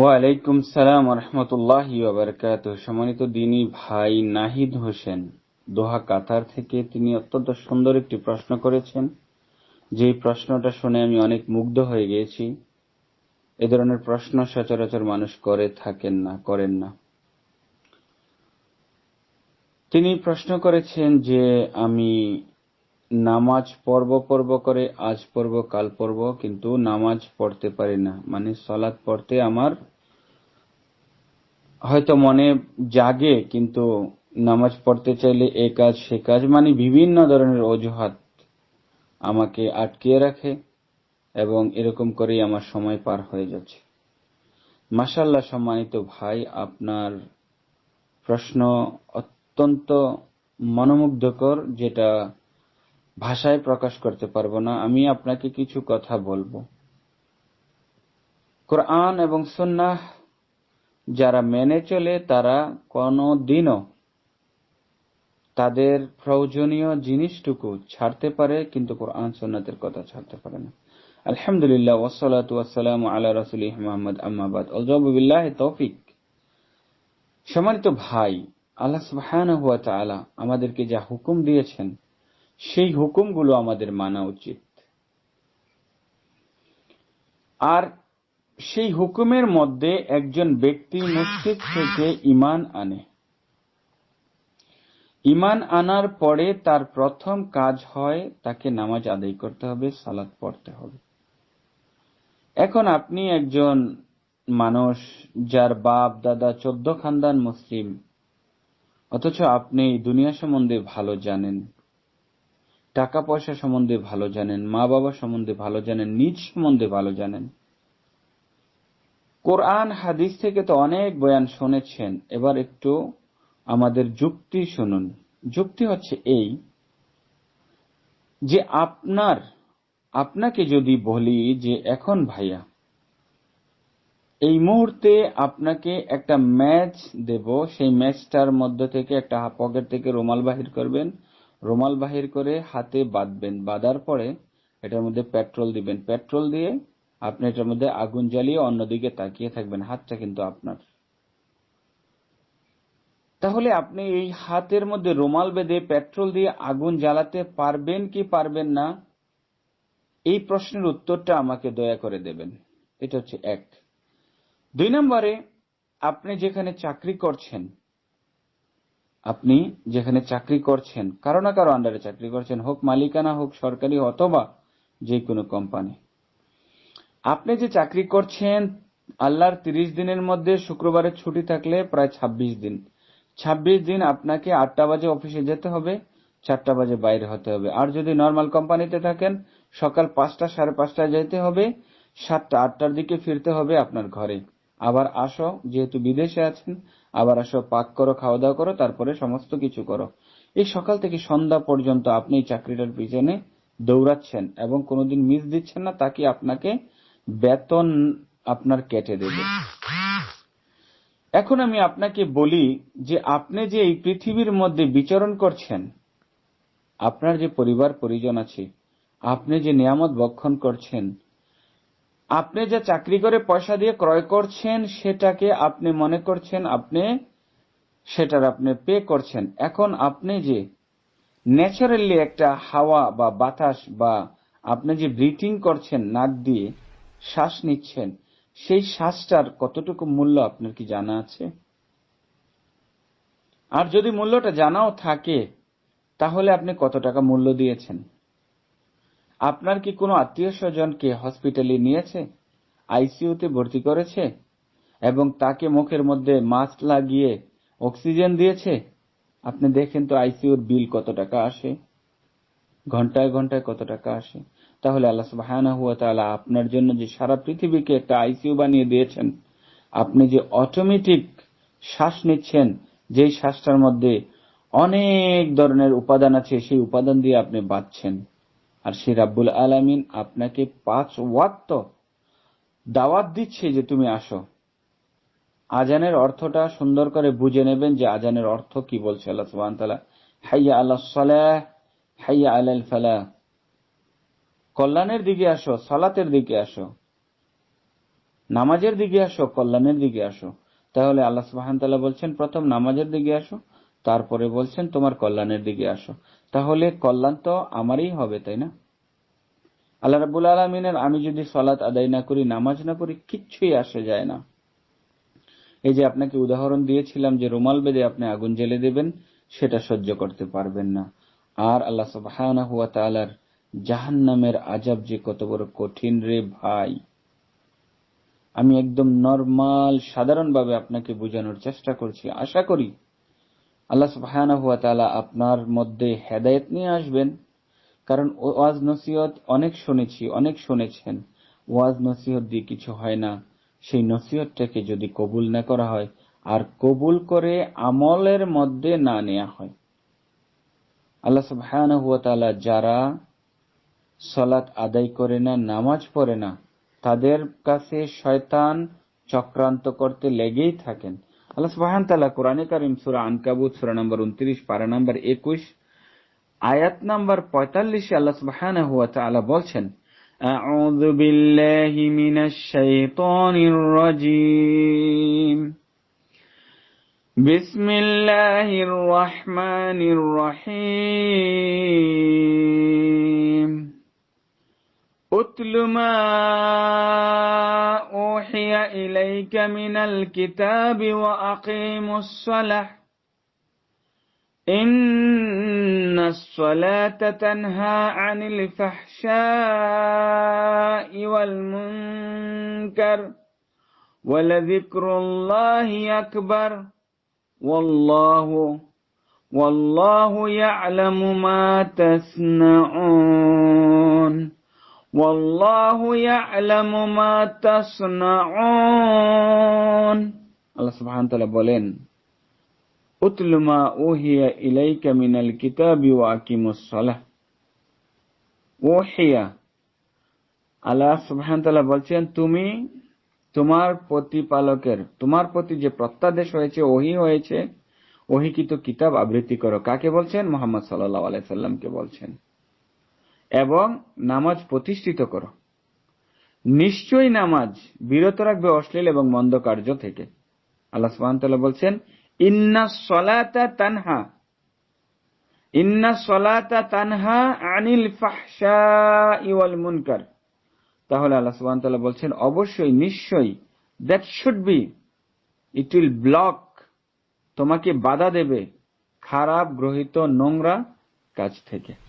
ওয়ালাইকুম সালাম রহমতুল্লাহ সম্মানিত দিনী ভাই নাহিদ হোসেন, দোহা কাতার থেকে তিনি অত্যন্ত সুন্দর একটি প্রশ্ন করেছেন। যে প্রশ্নটা শুনে আমি অনেক মুগ্ধ হয়ে গিয়েছি। এ ধরনের প্রশ্ন সচরাচর মানুষ করে থাকেন না, করেন না। তিনি প্রশ্ন করেছেন যে আমি নামাজ পর্ব পর্ব করে, আজ পর্ব কাল পর্ব কিন্তু নামাজ পড়তে পারি না। মানে সলাৎ পড়তে আমার হয়তো মনে জাগে, কিন্তু নামাজ পড়তে চাইলে এ কাজ, সে কাজ মানে বিভিন্ন ধরনের অজুহাত আমাকে আটকিয়ে রাখে এবং এরকম করেই আমার সময় পার হয়ে যাচ্ছে। মাসাল্লাহ সম্মানিত ভাই, আপনার প্রশ্ন অত্যন্ত মনোমুগ্ধকর, যেটা ভাষায় প্রকাশ করতে পারব না, আমি আপনাকে কিছু কথা বলব। কোরআন এবং সন্ন্যাহ যারা মেনে চলে, তারা কোনো দিনও তাদের প্রয়োজনীয় জিনিসটুকু ছাড়তে পারে, কিন্তু কোরআন সন্ন্যতের কথা ছাড়তে পারে না। আলহামদুলিল্লাহ ওসালাত ওয়াসালাম আল্লাহ রসুল মোহাম্মদ আম্মাবাদ আলজাবুল্লাহ তৌফিক। সম্মানিত ভাই, আল্লাহ সুবাহ আমাদেরকে যা হুকুম দিয়েছেন সেই হুকুমগুলো আমাদের মানা উচিত। আর সেই হুকুমের মধ্যে একজন ব্যক্তি মসজিদ থেকে ইমান আনে। ইমান আনার পরে তার প্রথম কাজ হয় তাকে নামাজ আদায় করতে হবে, সালাত পড়তে হবে। এখন আপনি একজন মানুষ যার বাপ, দাদা, চোদ্দ খানদান মুসলিম, অথচ আপনি দুনিয়া সম্বন্ধে ভালো জানেন টাকা পয়সা সম্বন্ধে ভালো জানেন মা বাবা সম্বন্ধে ভালো জানেন, নিজ সম্বন্ধে ভালো জানেন। কোরআন, হাদিস থেকে তো অনেক বয়ান শুনেছেন, এবার একটু আমাদের যুক্তি শুনুন। যুক্তি হচ্ছে এই যে আপনার, আপনাকে যদি বলি যে এখন ভাইয়া, এই মুহূর্তে আপনাকে একটা ম্যাচ দেব, সেই ম্যাচটার মধ্যে থেকে একটা পকেট থেকে রুমাল বাহির করবেন রুমাল বাহির করে হাতে বাঁধবেন। বাঁধার পরে এটার মধ্যে পেট্রোল দিবেন। পেট্রোল দিয়ে আপনি এটার মধ্যে আগুন জ্বালিয়ে অন্যদিকে তাকিয়ে থাকবেন। হাতটা কিন্তু আপনার। তাহলে আপনি এই হাতের মধ্যে রুমাল বেঁধে পেট্রোল দিয়ে আগুন জ্বালাতে পারবেন কি পারবেন না, এই প্রশ্নের উত্তরটা আমাকে দয়া করে দেবেন। এটা হচ্ছে এক। দুই নম্বরে আপনি যেখানে চাকরি করছেন আপনি যেখানে চাকরি করছেন, কারও না কারও আন্ডারে চাকরি করছেন, হোক মালিকানা হোক সরকারি অথবা যে কোনো কোম্পানি আপনি যে চাকরি করছেন, আল্লাহর তিরিশ দিনের মধ্যে শুক্রবারের ছুটি থাকলে প্রায় ২৬ দিন। ২৬ দিন আপনাকে আটটা বাজে অফিসে যেতে হবে, চারটা বাজে বাইরে হতে হবে। আর যদি নর্মাল কোম্পানিতে থাকেন, সকাল পাঁচটা, সাড়ে পাঁচটায় যেতে হবে, সাতটা, আটটার দিকে ফিরতে হবে আপনার ঘরে। আবার আসো, যেহেতু বিদেশে আছেন আবার আসো, পাক করো, খাওয়া দাওয়া করো, তারপরে সমস্ত কিছু করো। এই সকাল থেকে সন্ধ্যা পর্যন্ত আপনি চাকরিটার পিছনে দৌড়াচ্ছেন এবং কোনোদিন মিস দিচ্ছেন না তাকে আপনাকে বেতন আপনার কেটে দেবে। এখন আমি আপনাকে বলি যে আপনি যে এই পৃথিবীর মধ্যে বিচরণ করছেন, আপনার যে পরিবার পরিজন আছে, আপনি যে নিয়ামত বক্ষণ করছেন আপনি যে চাকরি করে পয়সা দিয়ে ক্রয় করছেন, সেটাকে আপনি মনে করছেন, আপনি সেটার আপনি পে করছেন। এখন আপনি যে ন্যাচারালি একটা হাওয়া বা বাতাস বা আপনি যে ব্রিথিং করছেন, নাক দিয়ে শ্বাস নিচ্ছেন, সেই শ্বাসটার কতটুকু মূল্য আপনার কি জানা আছে? আর যদি মূল্যটা জানাও থাকে, তাহলে আপনি কত টাকা মূল্য দিয়েছেন? আপনার কি কোনো আত্মীয় স্বজনকে হসপিটালে নিয়েছে? আইসিইউতে ভর্তি করেছে? এবং তাকে মুখের মধ্যে মাস্ক লাগিয়ে অক্সিজেন দিয়েছে? আপনি দেখেন তো আইসিইউর বিল কত টাকা আসে। ঘন্টায় ঘন্টায় কত টাকা আসে। তাহলে আল্লাহ সুবাহ আপনার জন্য যে সারা পৃথিবীকে একটা আইসিইউ বানিয়ে দিয়েছেন, আপনি যে অটোমেটিক শ্বাস নিচ্ছেন, যেই শ্বাসটার মধ্যে অনেক ধরনের উপাদান আছে, সেই উপাদান দিয়ে আপনি বাঁচছেন। আর সে রাব্বুল আলামিন আপনাকে পাঁচ ওয়াক্ত দাওয়াত দিচ্ছে যে তুমি আসো। আজানের অর্থটা সুন্দর করে বুঝে নেবেন যে আজানের অর্থ কি বলছে আল্লাহ সুবাহ হাইয়া আল্লাহ সালাহ, হাইয়া আলাল ফালাহ। কল্যাণের দিকে আসো, সালাতের দিকে আসো। নামাজের দিকে আসো, কল্যাণের দিকে আসো। তাহলে আল্লাহ তাআলা বলছেন, প্রথম নামাজের দিকে আসো তারপরে বলছেন, তোমার কল্যাণের দিকে আসো। তাহলে কল্যাণ তো আমারই হবে, তাই না? আল্লাহ রাবুল আলমিনের, আমি যদি সলাৎ আদায় না করি, নামাজ না করি কিচ্ছুই আসে যায় না। এই যে আপনাকে উদাহরণ দিয়েছিলাম যে রুমাল বেঁধে আপনি আগুন জেলে দেবেন, সেটা সহ্য করতে পারবেন না। আর আল্লাহ সুবহানাহু ওয়া তাআলার জাহান্নামের আজাব যে কত বড় কঠিন রে ভাই। আমি একদম নরমাল, সাধারণভাবে আপনাকে বোঝানোর চেষ্টা করছি, আশা করি আল্লাহ সুবহানাহু ওয়া তাআলা আপনার মধ্যে হেদায়েত নিয়ে আসবেন। কারণ ওয়াজ নসিহত অনেক শুনেছি, অনেক শুনেছেন। ওয়াজ নসিহত দিয়ে কিছু হয় না। সেই নসিহতটাকে যদি কবুল না করা হয়, আর কবুল করে আমলের মধ্যে না নেওয়া হয়। আল্লাহ সুবহানাহু ওয়া তাআলা যারা সলাত আদায় করে না, নামাজ পড়ে না, তাদের কাছে শয়তান চক্রান্ত করতে লেগেই থাকেন। আল্লাহ সুবহান তাআলা কোরআনে কারীম সূরা আনকাবুত, সূরা নম্বর 29 পারা নম্বর 21 আয়াত নাম্বার 45 এ আল্লাহ সুবহানাহু ওয়া তাআলা বলছেন, আউযু বিল্লাহি মিনাশ শাইতানির রাজীম। বিসমিল্লাহির রহমানির রহিম। أتل ما أوحي إليك من الكتاب وأقيم الصلاة. إن الصلاة تنهى عن الفحشاء والمنكر ولذكر الله أكبر. والله والله يعلم ما تصنعون. والله يعلم ما تصنعون আল্লাহ সুবহানাহু তাআলা বলেন উতলু মা উহিয়া ইলাইকা মিনাল কিতাবি ওয়া আকিমুস সালাহ ওহিয়া আল্লাহ সুবহানাহু তাআলা বলছেন তুমি তোমার প্রতিপালকের তোমার প্রতি যে প্রত্যাদেশ হয়েছে ওহি হয়েছে ওহিকৃত কিতাব আবৃত্তি করো কাকে বলছেন মোহাম্মদ সাল্লাল্লাহু আলাইহি সাল্লামকে বলছেন এবং নামাজ প্রতিষ্ঠিত করো। নিশ্চয়ই নামাজ বিরত রাখবে অশ্লীল এবং মন্দ কার্য থেকে। আল্লাহ সুবহানাহু বলছেন, ইন্না সলাতা তানহা। ইন্না সলাতা তানহা আনিল ফাহশাই ওয়াল মুনকার। তাহলে আল্লাহ সুবহানাহু বলছেন, অবশ্যই, নিশ্চয়ই that should be it will block তোমাকে বাধা দেবে খারাপ, গ্রহিত, নোংরা কাজ থেকে।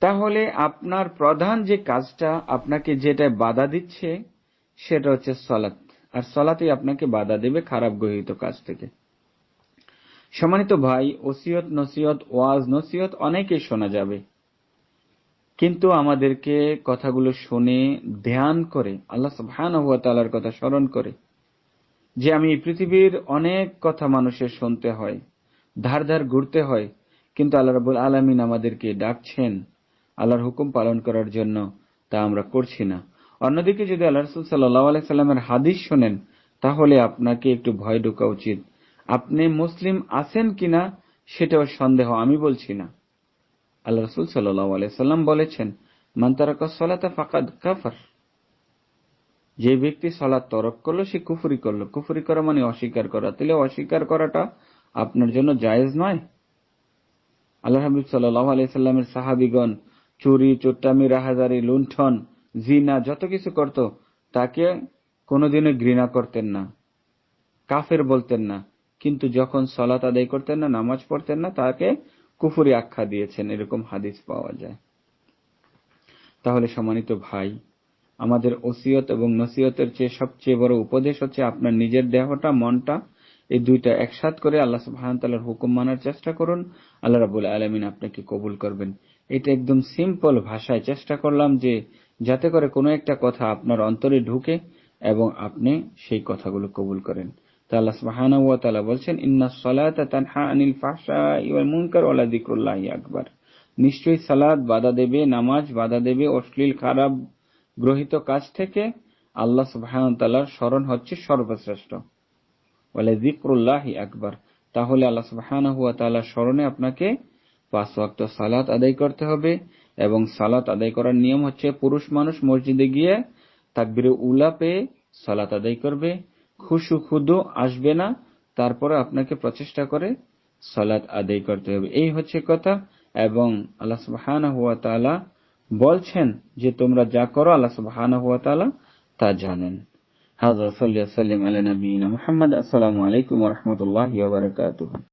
তাহলে আপনার প্রধান যে কাজটা আপনাকে যেটা বাধা দিচ্ছে, সেটা হচ্ছে সলাৎ। আর সলাতেই আপনাকে বাধা দেবে খারাপ গ্রহিত কাজ থেকে। সম্মানিত ভাই, ওসিয়ত, নসিয়ত, ওয়াজ, নসিয়ত অনেকে শোনা যাবে। কিন্তু আমাদেরকে কথাগুলো শুনে ধ্যান করে, আল্লাহ সুবহানাহু ওয়া তাআলার কথা স্মরণ করে, যে আমি পৃথিবীর অনেক কথা মানুষের শুনতে হয়, ধার ধার ঘুরতে হয়, কিন্তু আল্লাহ রাবুল আলমিন আমাদেরকে ডাকছেন আল্লাহর হুকুম পালন করার জন্য তা আমরা করছি না। অন্যদিকে যদি আল্লাহ রসুল সাল্লাহ আলাইসাল্লামের হাদিস শোনেন, তাহলে আপনাকে একটু ভয় ঢোকা উচিত। আপনি মুসলিম আছেন কিনা, সেটাও সন্দেহ, আমি বলছি না। আল্লাহ রসুল সাল্লাহ আলাইসাল্লাম বলেছেন মান্তারাকা সলাতা ফাকাদ কাফার। যে ব্যক্তি সলাৎ তরক করল, সে কুফুরি করল। কুফুরি করা মানে অস্বীকার করা। তাহলে অস্বীকার করাটা আপনার জন্য জায়েজ নয়। আল্লাহ হাবিব সাল্লাহ আলাইসাল্লামের সাহাবিগণ চুরি, চোট্টামি, রাহাজারি, লুণ্ঠন, জিনা, যত কিছু করত, তাকে কোনোদিনও ঘৃণা করতেন না, কাফের বলতেন না। কিন্তু যখন সলাত আদায় করতেন না, নামাজ পড়তেন না, তাকে কুফুরি আখ্যা দিয়েছেন, এরকম হাদিস পাওয়া যায়। তাহলে সম্মানিত ভাই, আমাদের ওসিয়ত এবং নসিয়তের চেয়ে সবচেয়ে বড় উপদেশ হচ্ছে আপনার নিজের দেহটা, মনটা, এই দুইটা একসাথ করে আল্লাহ সুবাহতাল্লাহর হুকুম মানার চেষ্টা করুন। আল্লাহ রাবুল আলমিন আপনাকে কবুল করবেন। এটা একদম সিম্পল ভাষায় চেষ্টা করলাম যে যাতে করে কোনো একটা কথা আপনার অন্তরে ঢুকে এবং আপনি সেই কথাগুলো কবুল করেন। নামাজ দেবে, অশ্লীল, খারাপ কাজ থেকে আল্লাহ স্মরণ হচ্ছে সর্বশ্রেষ্ঠ। ওয়ালা আকবার। তাহলে আল্লাহ সুবহানাহু স্মরণে আপনাকে পাঁচ ওয়াক্ত সালাত আদায় করতে হবে এবং সালাত আদায় করার নিয়ম হচ্ছে পুরুষ মানুষ মসজিদে গিয়ে তাকবিরে উলা পেয়ে সালাত আদায় করবে। খুশু খুদু আসবে না, তারপরে আপনাকে প্রচেষ্টা করে সালাত আদায় করতে হবে। এই হচ্ছে কথা এবং আল্লাহ সুবহানাহু ওয়া তাআলা বলছেন যে তোমরা যা করো আল্লাহ সুবহানাহু ওয়া তাআলা তা জানেন। হাযা আলাইহি ওয়া সাল্লাম আলা নবিয়িনা মুহাম্মদ। আসসালামু আলাইকুম রাহমাতুল্লাহি ওয়া বারাকাতুহু।